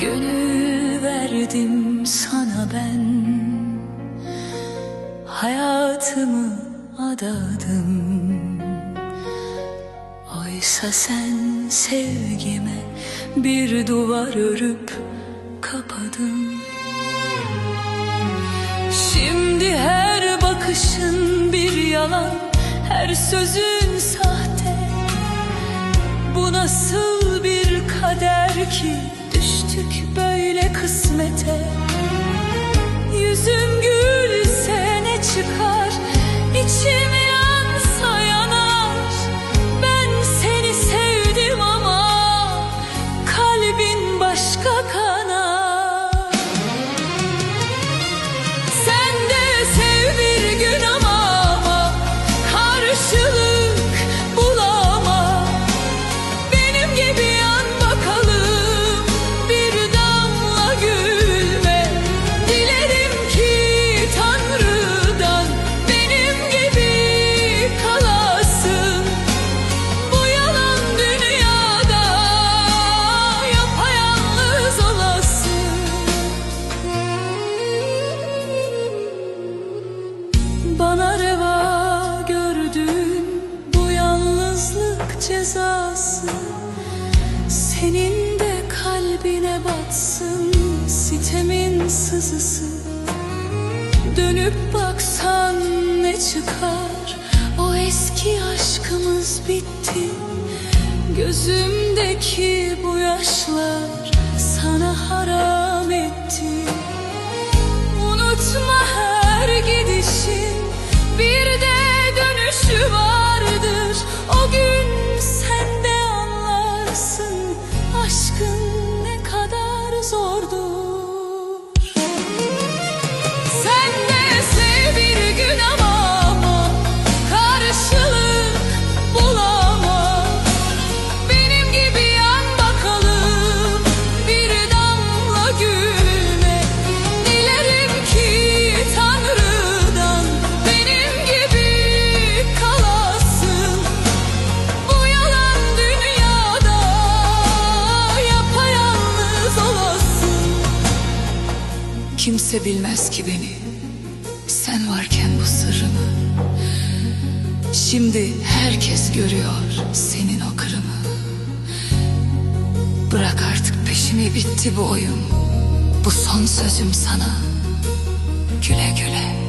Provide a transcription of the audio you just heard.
Gönül verdim sana ben. Hayatımı adadım. Oysa sen sevgime bir duvar örüp kapadın. Şimdi her bakışın bir yalan Her sözün sahte. Bu nasıl bir kader ki Düştük böyle kısmete. Yüzüm Bana reva gördüğün bu yalnızlık cezası. Senin de kalbine batsın sitemin sızısı. Dönüp baksan ne çıkar? O eski aşkımız bitti. Gözümdeki bu yaşlar sana haram etti Kimse bilmez ki beni sen varken bu sırrımı. Şimdi herkes görüyor senin o kırımı. Bırak artık peşimi bitti bu oyun. Bu son sözüm sana. Güle güle.